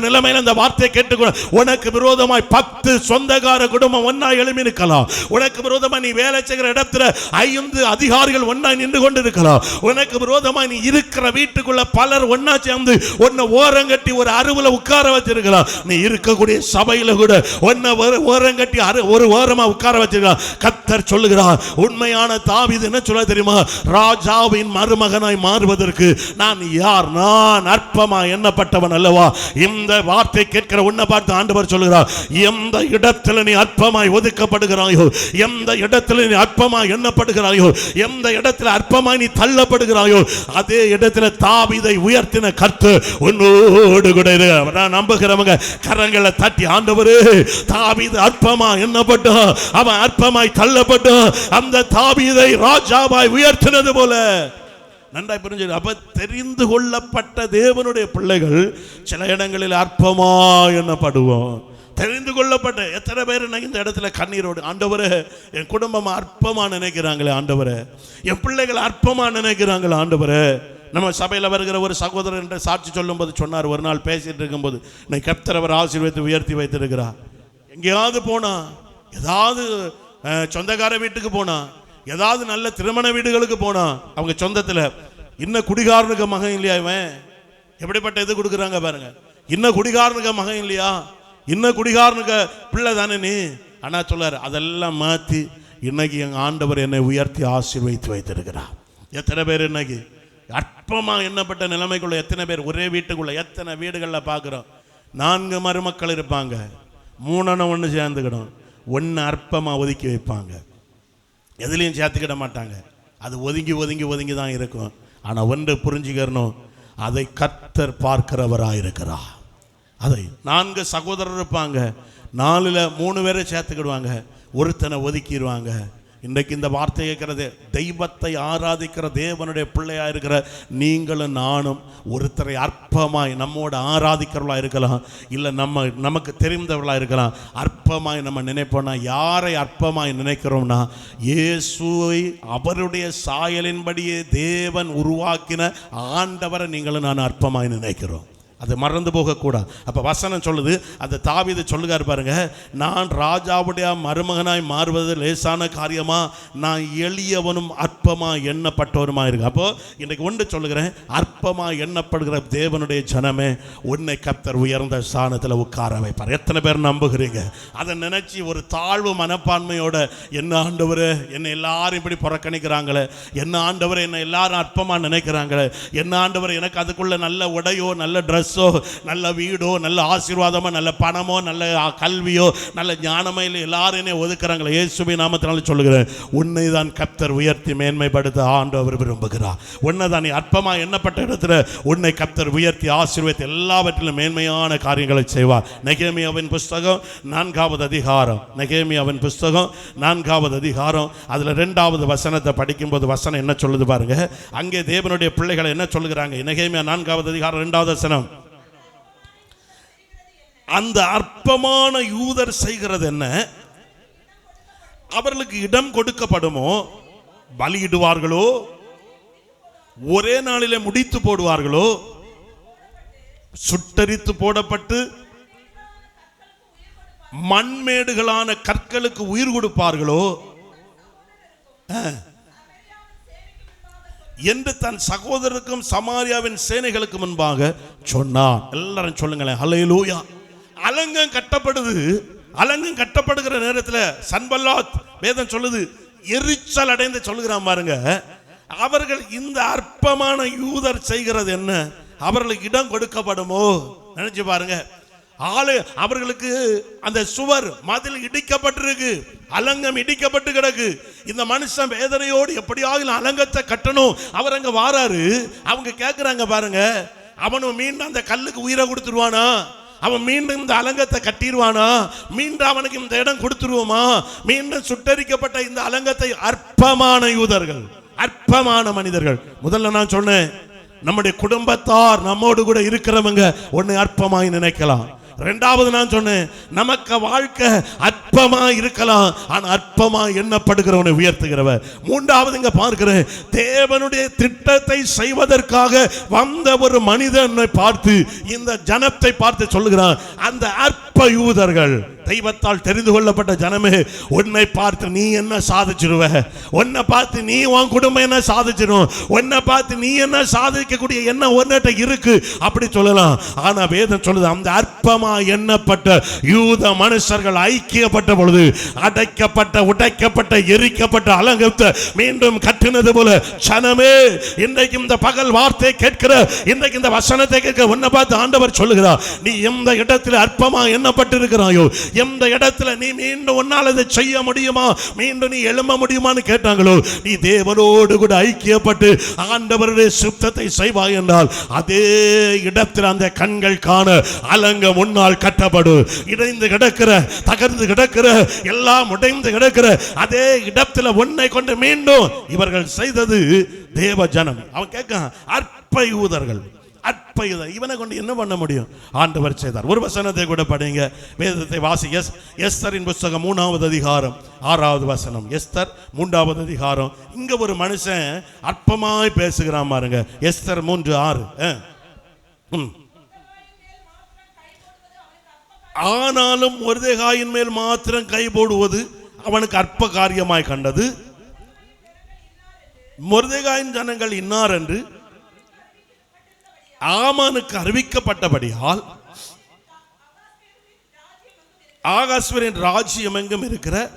நிலைமையில இந்த வார்த்தையை கேட்டுக்கணும் உனக்கு விரோதமாய் பத்து சொந்தக்கார குடும்பம் ஒன்னா எழுமி நிற்கலாம். உனக்கு விரோதமா நீ வேலை செய்கிற இடத்துல ஐந்து அதிகாரிகள் ஒன்னா நின்று கொண்டு இருக்கலாம் உனக்கு விரோதமா நீ இருக்கிற வீட்டுக்குள்ள பலர் ஒன்னா சேர்ந்து உன்னை ஓரங்கட்டி ஒரு அருவில் உட்கார வச்சிருக்கலாம். நீ இருக்கக்கூடிய சபையில கூட உன்னை ஒரு ஓரங்கட்டி அரு ஒரு ஓரமா உட்கார வச்சிருக்கலாம். கத்தர் சொல்லுகிறார் உண்மையான தாவீது என்ன சொல்ல தெரியுமா? ராஜாவின் மருமகனாய் மாறுவதற்கு நான் யார்? நான் அற்பமா எண்ணப்பட்டவன் அல்லவா? இந்த இந்த வார்த்தை கேட்கிற உன்னை பார்த்து ஆண்டவர் சொல்கிறார் எந்த இடத்துல நீ அற்பமாய் ஒதுக்கப்படுகிறாயோ எந்த இடத்துல நீ அற்பமாய் எண்ணப்படுகிறாயோ எந்த இடத்துல அற்பமாய் நீ தள்ளப்படுகிறாயோ அதே இடத்துல தாவிதை உயர்த்தின கத்து உன்னோடு கூட நான் நம்புகிறவங்க கரங்களை தட்டி ஆண்டவரே தாவிது அற்பமா எண்ணப்பட்டோ அவன் அற்பமாய் தள்ளப்பட்டோ அந்த தாவிதை ராஜாவாய் உயர்த்தினது போல. நன்றாய் புரிஞ்சு அப்ப தெரிந்து கொள்ளப்பட்ட தேவனுடைய பிள்ளைகள் சில இடங்களில் அற்பமா எண்ணப்படுவோம். தெரிந்து கொள்ளப்பட்ட எத்தனை பேர் இந்த இடத்துல கண்ணீரோடு ஆண்டவரே என் குடும்பம் அற்பமா நினைக்கிறாங்களே ஆண்டவரே. என் பிள்ளைகள் அற்பமா நினைக்கிறாங்களே ஆண்டவரே. நம்ம சபையில் வருகிற ஒரு சகோதரர் என்ற சாட்சி சொல்லும்போது சொன்னார். ஒரு நாள் பேசிட்டு இருக்கும்போது நான் கர்த்தர் அவர் ஆசீர்வதித்து உயர்த்தி வைத்திருக்கிறார். எங்கேயாவது போனா ஏதாவது சொந்தக்கார வீட்டுக்கு போனா ஏதாவது நல்ல திருமண வீடுகளுக்கு போனா அவங்க சொந்தத்தில் இன்னும் குடிகாரனுக்கு மகன் இல்லையா இவன்? எப்படிப்பட்ட இது கொடுக்குறாங்க பாருங்க. இன்னும் குடிகாரனுக்கு மகன் இல்லையா? இன்னும் குடிகாரனுக்கு பிள்ளை தானே நீ? அண்ணா சொல்லார் அதெல்லாம் மாற்றி இன்னைக்கு எங்கள் ஆண்டவர் என்னை உயர்த்தி ஆசீர்வைத்து வைத்திருக்கிறார். எத்தனை பேர் இன்னைக்கு? அற்பமாக எண்ணப்பட்ட நிலைமைக்குள்ள எத்தனை பேர்? ஒரே வீட்டுக்குள்ள எத்தனை வீடுகளில் பார்க்குறோம் நான்கு மருமக்கள் இருப்பாங்க. மூணனை ஒன்று சேர்ந்துக்கிடும் ஒன்று அற்பமாக ஒதுக்கி வைப்பாங்க. எதுலேயும் சேர்த்துக்கிட மாட்டாங்க. அது ஒதுங்கி ஒதுங்கி ஒதுங்கி தான் இருக்கும். ஆனால் ஒன்று புரிஞ்சுக்கிறணும் அதை கத்தர் பார்க்கிறவராக இருக்கிறா அதை நான்கு சகோதரர் இருப்பாங்க. நாலில் மூணு பேரை சேர்த்துக்கிடுவாங்க. ஒருத்தனை ஒதுக்கிடுவாங்க. இன்றைக்கு இந்த வார்த்தை கேட்கிறது தெய்வத்தை ஆராதிக்கிற தேவனுடைய பிள்ளையா இருக்கிற நீங்களும் நானும் ஒருத்தரை அற்பமாய் நம்மோட ஆராதிக்கிறவளா இருக்கலாம். இல்லை நம்ம நமக்கு தெரிந்தவர்களா இருக்கலாம். அற்பமாய் நம்ம நினைப்போம்னா யாரை அற்பமாய் நினைக்கிறோம்னா இயேசுவை அவருடைய சாயலின்படியே தேவன் உருவாக்கின ஆண்டவரை நீங்களும் நான் அற்பமாய் நினைக்கிறோம். அது மறந்து போகக்கூடாது அப்போ வசனம் சொல்லுது அந்த தாவிதை சொல்லுகார் பாருங்க நான் ராஜாவுடைய மருமகனாய் மாறுவது லேசான காரியமாக நான் எளியவனும் அற்பமாக எண்ணப்பட்டவருமா இருக்கு அப்போ இன்றைக்கு ஒன்று சொல்லுகிறேன் அற்பமாக எண்ணப்படுகிற தேவனுடைய ஜனமே உன்னை கப்தர் உயர்ந்த ஸ்தானத்தில் உட்கார வைப்பார். எத்தனை பேர் நம்புகிறீங்க? அதை நினச்சி ஒரு தாழ்வு மனப்பான்மையோட என்ன ஆண்டவர் என்னை எல்லாரும் இப்படி புறக்கணிக்கிறாங்களே என்ன ஆண்டவர் என்னை எல்லாரும் அற்பமாக நினைக்கிறாங்களே என்ன ஆண்டவர் எனக்கு அதுக்குள்ளே நல்ல உடையோ நல்ல ட்ரெஸ் ட்ரெஸ்ஸோ நல்ல வீடோ நல்ல ஆசீர்வாதமோ நல்ல பணமோ நல்ல கல்வியோ நல்ல ஞானமோ இல்லை எல்லாரும் ஒதுக்குறாங்களே. இயேசுவை நாமத்தினால சொல்லுகிறேன் உன்னை தான் கப்தர் உயர்த்தி மேன்மைப்படுத்த ஆண்டவர் விரும்புகிறார். உன்னை தான் நீ அற்பமா எண்ணப்பட்ட இடத்துல உன்னை கப்தர் உயர்த்தி ஆசீர்வத்தை எல்லாவற்றிலும் மேன்மையான காரியங்களை செய்வார். நெகேமியாவின் புஸ்தகம் நான்காவது அதிகாரம். நெகேமியாவின் புஸ்தகம் நான்காவது அதிகாரம். அதில் ரெண்டாவது வசனத்தை படிக்கும்போது வசனம் என்ன சொல்லுது பாருங்க. அங்கே தேவனுடைய பிள்ளைகளை என்ன சொல்லுகிறாங்க? நெகேமியா நான்காவது அதிகாரம் ரெண்டாவது வசனம். அந்த அற்பமான யூதர் செய்கிறது என்ன? அவர்களுக்கு இடம் கொடுக்கப்படுமோ? பலியிடுவார்களோ? ஒரே நாளிலே முடித்து போடுவார்களோ? சுட்டரித்து போடப்பட்டு மண்மேடுகளான கற்களுக்கு உயிர் கொடுப்பார்களோ? ஆ. என்று தன் சகோதரருக்கும் சமாரியாவின் சேனைகளுக்கு முன்பாக சொன்னான். எல்லாரும் சொல்லுங்களேன். ஹalleluya. அலங்கம் கட்டப்படுது. அலங்கம் கட்டப்படுகிற நேரத்தில் சன்பல்லாத் வேதம் சொல்லுது. எரிச்சல் அடைந்து சொல்லுகிறான் பாருங்க. அவர்கள் இந்த அற்பமான யூதர் செய்கிறது என்ன? அவர்களுக்கு இடம் கொடுக்கப்படுமோ? நினைச்சு பாருங்க. ஆளு அவர்களுக்கு அந்த சுவர் மதில் இடிக்கப்பட்டிருக்கு. அலங்கம் இடிக்கப்பட்டு கிடக்கு. இந்த மனுஷன் வேதனையோடு எப்படியாவது அலங்கத்தை கட்டணும். அவர் அங்க வாராரு. அவங்க கேட்குறாங்க பாருங்க. அவனும் மீண்டும் அந்த கல்லுக்கு உயிரை கொடுத்துருவானா? அவன் மீண்டும் இந்த அலங்கத்தை கட்டிடுவானா? மீண்டும் அவனுக்கு இந்த இடம் கொடுத்துருவோமா? மீண்டும் சுட்டரிக்கப்பட்ட இந்த அலங்கத்தை அற்பமான யூதர்கள் அற்பமான மனிதர்கள். முதல்ல நான் சொன்னேன் நம்முடைய குடும்பத்தார் நம்மோடு கூட இருக்கிறவங்க ஒன்னு அற்பமாய் நினைக்கலாம். ரெண்டாவது நான் சொன்னேன் நமக்கு வாழ்க்கை அற்பமா இருக்கலாம் ஆனா அற்பமா எண்ணப்படுகிறவனை உயர்த்துகிறவ மூன்றாவது இங்க பார்க்கிறேன் தேவனுடைய திட்டத்தை செய்வதற்காக வந்த ஒரு மனிதனை பார்த்து இந்த ஜனத்தை பார்த்து சொல்லுகிறான் அந்த அற்ப அற்ப யூதர்கள் தெய்வத்தால் தெரிந்து கொள்ளப்பட்ட ஜனமே உன்னை பார்த்து நீ என்ன சாதிச்சிருவ? உன்னை பார்த்து நீ உன் குடும்பம் என்ன சாதிச்சிடும் உன்னை பார்த்து நீ என்ன சாதிக்கக்கூடிய என்ன ஒன்னிட்ட இருக்கு? அப்படி சொல்லலாம். ஆனா வேதம் சொல்லுது அந்த அற்பமா எண்ணப்பட்ட யூத மனுஷர்கள் ஐக்கியப்பட்ட பொழுது அடைக்கப்பட்ட உடைக்கப்பட்ட எரிக்கப்பட்ட அலங்கத்தை மீண்டும் கட்டினது போல சனமே இன்றைக்கு இந்த பகல் வார்த்தை கேட்கிற இன்றைக்கு இந்த வசனத்தை கேட்க உன்னை பார்த்து ஆண்டவர் சொல்லுகிறார். நீ எந்த இடத்துல அற்பமா என்ன எண்ணப்பட்டிருக்கிறாயோ எந்த இடத்துல நீ மீண்டும் உன்னால் அதை செய்ய முடியுமா? மீண்டும் நீ எழும்ப முடியுமான்னு கேட்டாங்களோ? நீ தேவனோடு கூட ஐக்கியப்பட்டு ஆண்டவருடைய சுத்தத்தை செய்வாய் என்றால் அதே இடத்தில் அந்த கண்கள் காண அலங்க முன்னால் கட்டப்படும். இடைந்து கிடக்கிற தகர்ந்து கிடக்கிற எல்லாம் உடைந்து கிடக்கிற அதே இடத்துல உன்னை கொண்டு மீண்டும் இவர்கள் செய்தது தேவ ஜனம். அவன் கேட்க அற்ப யூதர்கள். அற்ப இவனை கொண்டு என்ன பண்ண முடியும்? ஆண்டவர் செய்தார். ஒரு வசனத்தை கூட படிங்க. வேதத்தை வாசி. எஸ் எஸ்தரின் புஸ்தகம் மூணாவது அதிகாரம் ஆறாவது வசனம். எஸ்தர் மூன்றாவது அதிகாரம். இங்க ஒரு மனுஷன் அற்பமாய் பேசுகிறான் பாருங்க. எஸ்தர் மூன்று ஆறு. ஆ. ம். ஆனாலும் மொர்தெகாயின் மேல் மாத்திரம் கை போடுவது அவனுக்கு அற்ப காரியமாய் கண்டது. முருதேகாயின் ஜனங்கள் இன்னார் என்று ஆமானுக்கு அறிவிக்கப்பட்டபடியால் ஆகாஸ்வரின் ராஜ்யம் எங்கும் இருக்கிற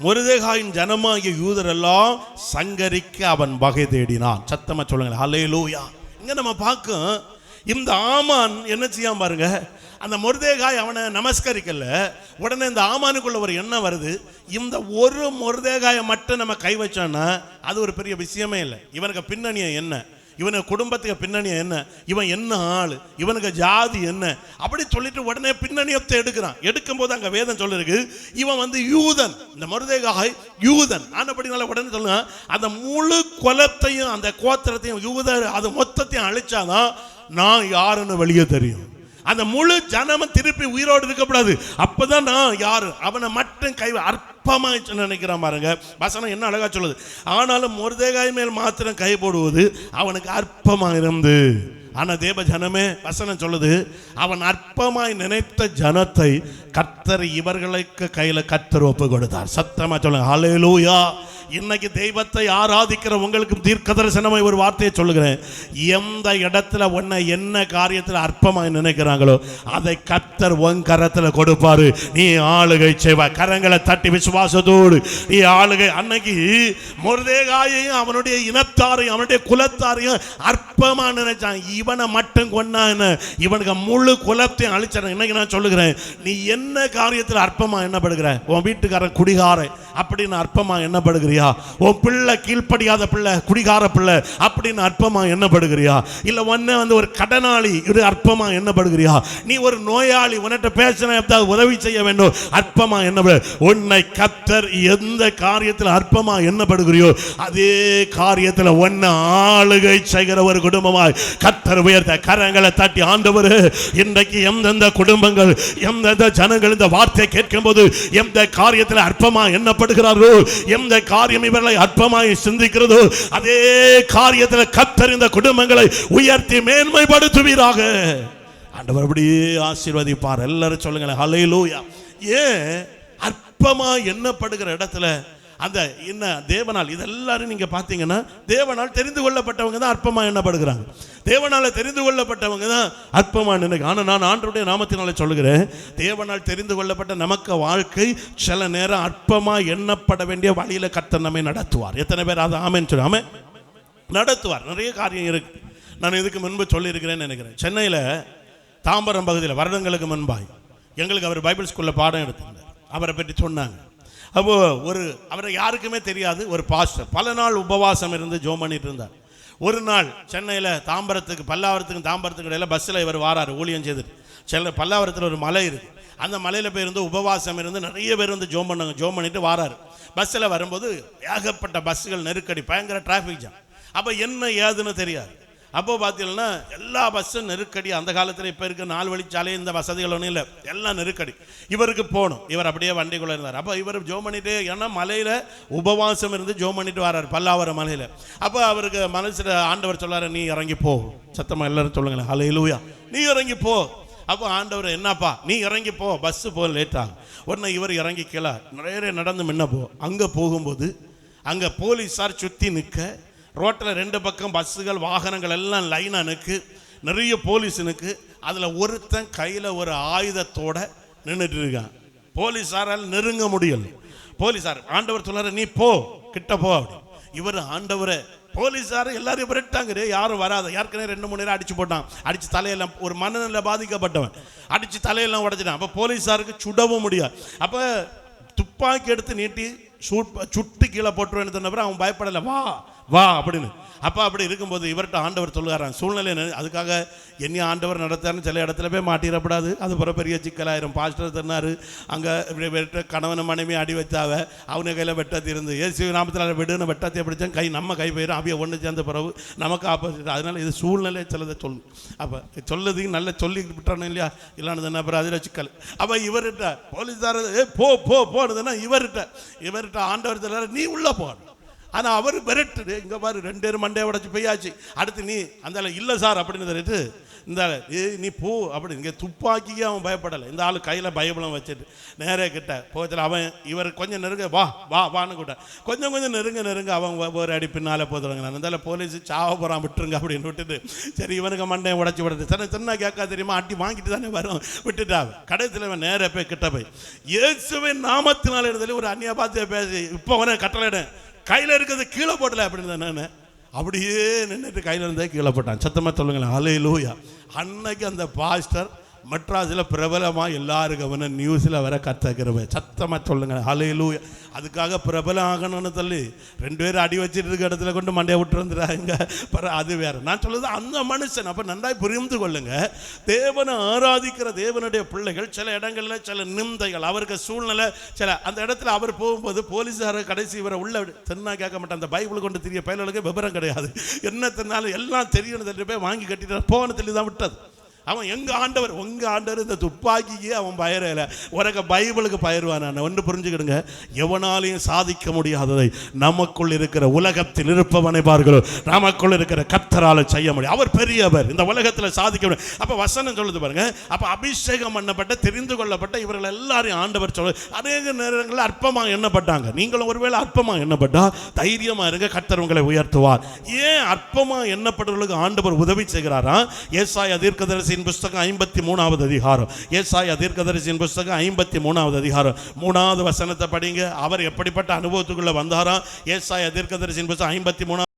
முருதேகாயின் ஜனமாகிய யூதரெல்லாம் சங்கரிக்க அவன் வகை தேடினான். சத்தமா சொல்லுங்க லூயா இங்க நம்ம பார்க்கும் இந்த ஆமான் என்ன செய்யாம பாருங்க. அந்த முருதேகாய் அவனை நமஸ்கரிக்கல. உடனே இந்த ஆமானுக்குள்ள ஒரு எண்ணம் வருது. இந்த ஒரு முருதேகாயை மட்டும் நம்ம கை வச்சோன்னா அது ஒரு பெரிய விஷயமே இல்லை. இவனுக்கு பின்னணியை என்ன? இவனுக்கு குடும்பத்துக்கு பின்னணி என்ன? இவன் என்ன ஆள்? இவனுக்கு ஜாதி என்ன? அப்படி சொல்லிட்டு உடனே பின்னணியத்தை எடுக்கிறான். எடுக்கும் போது அங்க வேதம் சொல்லிருக்கு இவன் வந்து யூதன். இந்த மருதேகாய் யூதன். ஆனப்படினால உடனே சொல்லுங்க அந்த முழு குலத்தையும் அந்த கோத்திரத்தையும் யூதர் அது மொத்தத்தையும் அழிச்சாதான் நான் யாருன்னு வெளியே தெரியும். அந்த முழு ஜனமும் திருப்பி உயிரோடு இருக்கக்கூடாது. அப்பதான் நான் யாரு? அவனை மட்டும் கை அற்பமா நினைக்கிறான் பாருங்க. வசனம் என்ன அழகா சொல்லுது? ஆனாலும் முருதேகாய் மேல் மாத்திரம் கை போடுவது அவனுக்கு அற்பமாக இருந்து ஆனா தேவ ஜனமே வசனம் சொல்லுது அவன் அற்பமாய் நினைத்த ஜனத்தை கர்த்தர் இவர்களுக்கு கையில் கர்த்தர் ஒப்பு கொடுத்தார் சத்தமா சொல்லுங்க அலையலூயா இன்னைக்கு தெய்வத்தை ஆராதிக்கிற உங்களுக்கு தீர்க்க தரிசனமாக ஒரு வார்த்தையை சொல்லுகிறேன். எந்த இடத்துல உன்னை என்ன காரியத்தில் அற்பமாக நினைக்கிறாங்களோ அதை கத்தர் உன் கரத்தில் கொடுப்பாரு. நீ ஆளுகை செய்வா கரங்களை தட்டி விசுவாசத்தோடு. நீ ஆளுகை அன்னைக்கு முருதேகாயையும் அவனுடைய இனத்தாரையும் அவனுடைய குலத்தாரையும் அற்பமா நினைச்சான். இவனை மட்டும் கொண்டான் இவனுக்கு முழு குலத்தையும் அழிச்சான். இன்னைக்கு நான் சொல்லுகிறேன் நீ என்ன காரியத்தில் அற்பமா என்னப்படுகிற உன் வீட்டுக்காரன் குடிகாரன். அப்படின்னு அற்பமா என்னப்படுகிறியா உன் பிள்ளை கீழ்ப்படியாத பிள்ளை குடிகார பிள்ளை அப்படின்னு அற்பமா என்னப்படுகிறியா இல்ல உன்னை வந்து ஒரு கடனாளி இது அற்பமா என்னப்படுகிறியா நீ ஒரு நோயாளி உன்கிட்ட பேசின உதவி செய்ய வேண்டும். அற்பமா என்ன உன்னை கத்தர் எந்த காரியத்தில் அற்பமா எண்ணப்படுகிறியோ அதே காரியத்தில் உன்னை ஆளுகை செய்கிற ஒரு குடும்பமாய் கத்தர் உயர்த்த கரங்களை தட்டி ஆண்டவர் இன்றைக்கு எந்தெந்த குடும்பங்கள் எந்தெந்த ஜனங்கள் இந்த வார்த்தையை கேட்கும் போது எந்த காரியத்தில் அற்பமா எண்ணப்படுகிறார்களோ எந்த காரியம் இவர்களை அற்பமாய் சிந்திக்கிறதோ அதே காரியத்தில் கத்தர் இந்த குடும்பங்களை உயர்த்தி மேன்மைப்படுத்துவீராக. ஆண்டவர் அப்படியே ஆசீர்வதிப்பார். எல்லாரும் சொல்லுங்களேன் ஹalleluya. ஏன்? அற்பமாக எண்ணப்படுகிற இடத்துல அந்த என்ன தேவனால் இதெல்லாரும் நீங்கள் பார்த்தீங்கன்னா தேவனால் தெரிந்து கொள்ளப்பட்டவங்க தான் அற்பமாக எண்ணப்படுகிறாங்க. தேவனால் தெரிந்து கொள்ளப்பட்டவங்க தான் அற்பமாக நினைக்க ஆனால் நான் ஆண்டருடைய நாமத்தினால சொல்லுகிறேன் தேவனால் தெரிந்து கொள்ளப்பட்ட நமக்கு வாழ்க்கை சில நேரம் அற்பமாக எண்ணப்பட வேண்டிய வழியில் கர்த்தர் நம்மை நடத்துவார். எத்தனை பேர் அதை ஆமேன்னு சொல்லி ஆமே நடத்துவார். நிறைய காரியம் இருக்கு. நான் இதுக்கு முன்பு சொல்லியிருக்கிறேன்னு நினைக்கிறேன். சென்னையில் தாம்பரம் பகுதியில் வருடங்களுக்கு முன்பாய் எங்களுக்கு அவர் பைபிள் ஸ்கூலில் பாடம் எடுத்திருந்தார். அவரை பற்றி சொன்னாங்க. அப்போ ஒரு அவரை யாருக்குமே தெரியாது ஒரு பாஸ்டர் பல நாள் உபவாசம் இருந்து ஜோம் பண்ணிட்டு இருந்தார். ஒரு நாள் சென்னையில் தாம்பரத்துக்கு பல்லாவரத்துக்கும் தாம்பரத்துக்கு இடையில பஸ்ஸில் இவர் வாரார் ஊழியம் செய்துட்டு. சென்னை பல்லாவரத்தில் ஒரு மலை இருக்குது அந்த மலையில் போய் இருந்து உபவாசம் இருந்து நிறைய பேர் வந்து ஜோம் பண்ணாங்க ஜோம் பண்ணிட்டு வாராரு. பஸ்ஸில் வரும்போது ஏகப்பட்ட பஸ்ஸுகள் நெருக்கடி பயங்கர டிராஃபிக் ஜாம் அப்போ என்ன ஏதுன்னு தெரியாது. அப்போ பார்த்தீங்கன்னா எல்லா பஸ்ஸும் நெருக்கடி. அந்த காலத்தில் இப்போ இருக்க நாலு வழிச்சாலே இந்த வசதிகள் ஒன்றும் இல்லை. எல்லாம் நெருக்கடி. இவருக்கு போகணும். இவர் அப்படியே வண்டிக்குள்ளே இருந்தார். அப்போ இவர் ஜோ பண்ணிட்டு ஏன்னா மலையில் உபவாசம் இருந்து ஜோ பண்ணிட்டு வரார் பல்லாவர மலையில். அப்போ அவருக்கு மனசில் ஆண்டவர் சொல்லார் நீ இறங்கி போ. சத்தமாக எல்லாரும் சொல்லுங்களேன். அலையிலூயா நீ இறங்கி போ. அப்போ ஆண்டவர் என்னப்பா? நீ இறங்கி போ. பஸ்ஸு போ லேட் ஆகும். உடனே இவர் இறங்கி கீழே நிறைய நடந்து முன்ன போ அங்கே போகும்போது அங்கே போலீஸார் சுற்றி நிற்க ரோட்டில் ரெண்டு பக்கம் பஸ்ஸுகள் வாகனங்கள் எல்லாம் லைனாக நிற்கு நிறைய போலீஸ் நிற்கு அதில் ஒருத்தன் கையில் ஒரு ஆயுதத்தோட நின்றுட்டு இருக்கான். போலீஸாரால் நெருங்க முடியல. போலீஸார் ஆண்டவர் சொல்லாரு நீ போ கிட்ட போ அப்படி. இவர் ஆண்டவரை போலீஸார் எல்லாரையும் விரட்டாங்க. டேய், யாரும் வராத. ஏற்கனவே ரெண்டு மூணு நேரம் அடிச்சு போட்டான். அடிச்சு தலையெல்லாம் ஒரு மனநிலை பாதிக்கப்பட்டவன். அடிச்சு தலையெல்லாம் உடச்சிட்டான். அப்போ போலீஸாருக்கு சுடவும் முடியாது. அப்போ துப்பாக்கி எடுத்து நீட்டி சுட்டு கீழே போட்டுருவேன்னு சொன்னப்பறம் அவன் பயப்படலை. வா வா அப்படின்னு. அப்போ அப்படி இருக்கும்போது இவர்கிட்ட ஆண்டவர் சொல்லுகிறான் சூழ்நிலை என்ன? அதுக்காக என்னை ஆண்டவர் நடத்தாருன்னு சில இடத்துல போய் மாட்டிடப்படாது. அது பிற பெரிய சிக்கலாயிரும். பாஸ்டர் தின்னார் அங்கே வெட்ட கணவன் மனைவி அடி வச்சாவ அவனை கையில் வெட்டத்தி இருந்து ஏசி நாமத்தில் விடுன்னு வெட்டத்தை பிடிச்சேன். கை நம்ம கை போயிடும் அப்படியே ஒன்று சேர்ந்த பிறகு நமக்கு ஆப்போசிட் அதனால் இது சூழ்நிலை சிலதை சொல்லு அப்போ சொல்லது நல்லா சொல்லி விட்டுறணும் இல்லையா? இல்லைன்னு என்ன அப்புறம் அதில் சிக்கல். அப்போ இவர்கிட்ட போலீஸார் ஏ போ போ போனதுன்னா இவர்கிட்ட இவர்கிட்ட ஆண்டவர் சொல்றாரு நீ உள்ளே போகணும் ஆனால் அவர் விரட்டுது. இங்கே பாரு ரெண்டு பேரும் மண்டையை உடச்சி போயாச்சு அடுத்து நீ அந்த இல்லை சார் அப்படின்னு சொல்லிட்டு இந்த ஏ ஏய் நீ போ அப்படி இங்கே துப்பாக்கியே அவன் பயப்படலை. இந்த ஆள் கையில் பயபலம் வச்சுட்டு நேரே கிட்ட போகத்தில் அவன் இவர் கொஞ்சம் நெருங்க வா வா வான்னு கூட்ட கொஞ்சம் கொஞ்சம் நெருங்க நெருங்க அவன் ஒரு அடி பின்னாலே போதுறாங்க அதனால போலீஸ் சாவ போகிறான் விட்டுருங்க அப்படின்னு விட்டுட்டு சரி இவனுக்கு மண்டையை உடச்சி விடுறது. சரி சின்ன கேட்கா தெரியுமா? அடி வாங்கிட்டு தானே வரும். விட்டுட்டா கடைசியில் அவன் நேரே போய் கிட்ட போய் இயேசுவின் நாமத்தினால் இருந்தது ஒரு அந்நிய பார்த்து பேசி இப்போ அவனை கட்டளையிட கையில் இருக்கிறது கீழே போடல அப்படின்னு நான். அப்படியே நின்றுட்டு கையில் இருந்தே கீழே போட்டான். சத்தமாக சொல்லுங்களேன். அலையிலூயா லூயா அன்னைக்கு அந்த பாஸ்டர் மெட்ராஸில் பிரபலமாக எல்லாரும் கவனம் நியூஸில் வர கற்றுக்கிறவன் சத்தமாக சொல்லுங்கள் அலையிலு அதுக்காக பிரபலம் ஆகணும்னு சொல்லி ரெண்டு பேரும் அடி வச்சுட்டு இருக்க இடத்துல கொண்டு மண்டையை விட்டு வந்துடுறாங்க. அது வேற. நான் சொல்லுது அந்த மனுஷன். அப்போ நன்றாய் புரிந்து கொள்ளுங்க. தேவனை ஆராதிக்கிற தேவனுடைய பிள்ளைகள் சில இடங்களில் சில நிந்தைகள் அவருக்கு சூழ்நிலை சில அந்த இடத்துல அவர் போகும்போது போலீஸார கடைசி இவரை உள்ள தென்னா கேட்க மாட்டேன். அந்த பைபிள் கொண்டு தெரிய பயலுக்கு விவரம் கிடையாது. என்ன தென்னாலும் எல்லாம் தெரியணும். தள்ளி போய் வாங்கி கட்டிட்டு போன தள்ளி தான் விட்டது. அவன் எங்க ஆண்டவர் உங்க ஆண்டவர் இந்த துப்பாக்கிக்கு அவன் பயிரல. உனக்கு பைபிளுக்கு பயிர்வான் நான். ஒன்று புரிஞ்சுக்கிடுங்க. எவனாலையும் சாதிக்க முடியாததை நமக்குள் இருக்கிற உலகத்தில் இருப்பவனை பார்களோ நமக்குள் இருக்கிற கத்தரால செய்ய முடியும். அவர் பெரியவர். இந்த உலகத்தில் சாதிக்க முடியும். அப்ப வசனம் சொல்லுது பாருங்க. அப்ப அபிஷேகம் பண்ணப்பட்ட தெரிந்து கொள்ளப்பட்ட இவர்கள் எல்லாரையும் ஆண்டவர் சொல்ல அநேக நேரங்களில் அற்பமாக எண்ணப்பட்டாங்க. நீங்களும் ஒருவேளை அற்பமாக எண்ணப்பட்டா தைரியமா இருங்க. கத்தர் உங்களை உயர்த்துவார். ஏன் அற்பமாக எண்ணப்பட்டவர்களுக்கு ஆண்டவர் உதவி செய்கிறாரா? ஏசாய தீர்க்கதரிசியின் புஸ்தகம் ஐம்பத்தி மூணாவது அதிகாரம். ஏசாய தீர்க்கதரிசியின் புஸ்தகம் ஐம்பத்தி மூணாவது அதிகாரம். மூணாவது வசனத்தை படிங்க. அவர் எப்படிப்பட்ட அனுபவத்துக்குள்ள வந்தாரா? ஏசாய தீர்க்கதரிசியின் புஸ்தகம் ஐம்பத்தி மூணாவது